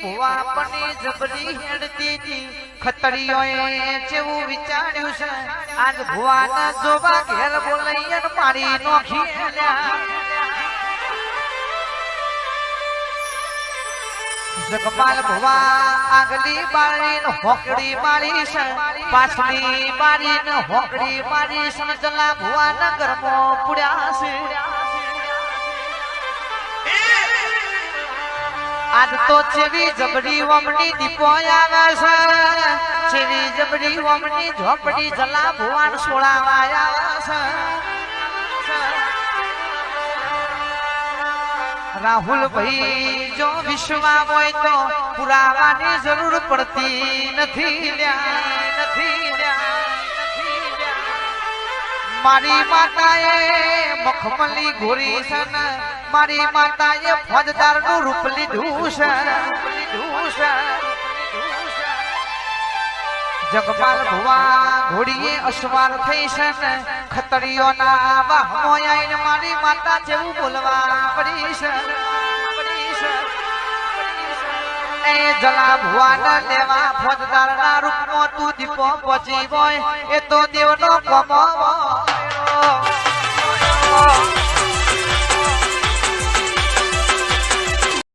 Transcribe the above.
ભુવાપની વિચાર્યું છે ભુવા આગલી બારી ને હોકડી મારી પાછલી બારી ને હોકડી મારી છે, જલા ભુવા નગરમાં પુડ્યા આજ તો ચેવી જબરી વમની દીપો આવે છે ચેવી જબરી વમની ઝોપડી જલા ભુવાન સોળાવા આવે છે રાહુલ ભાઈ જો વિશ્વા હોય તો પુરાવાની જરૂર પડતી નથી નથી. મારી માતાએ મખમલી ઘોરી સન મારી માતાએ ફોજદારનું રૂપ લીધું છે. જગપાલ ભુવા ઘોડીએ અસવાર થઈ છે ખતરીઓના વાહમો મોયાઈને મારી માતા જેવું બોલવા પડી છે. એ જલા ભુવાના લેવા ફોજદારના રૂપમાં તું દીપો પહોંચી હોય. એ તો દેવનો કોમો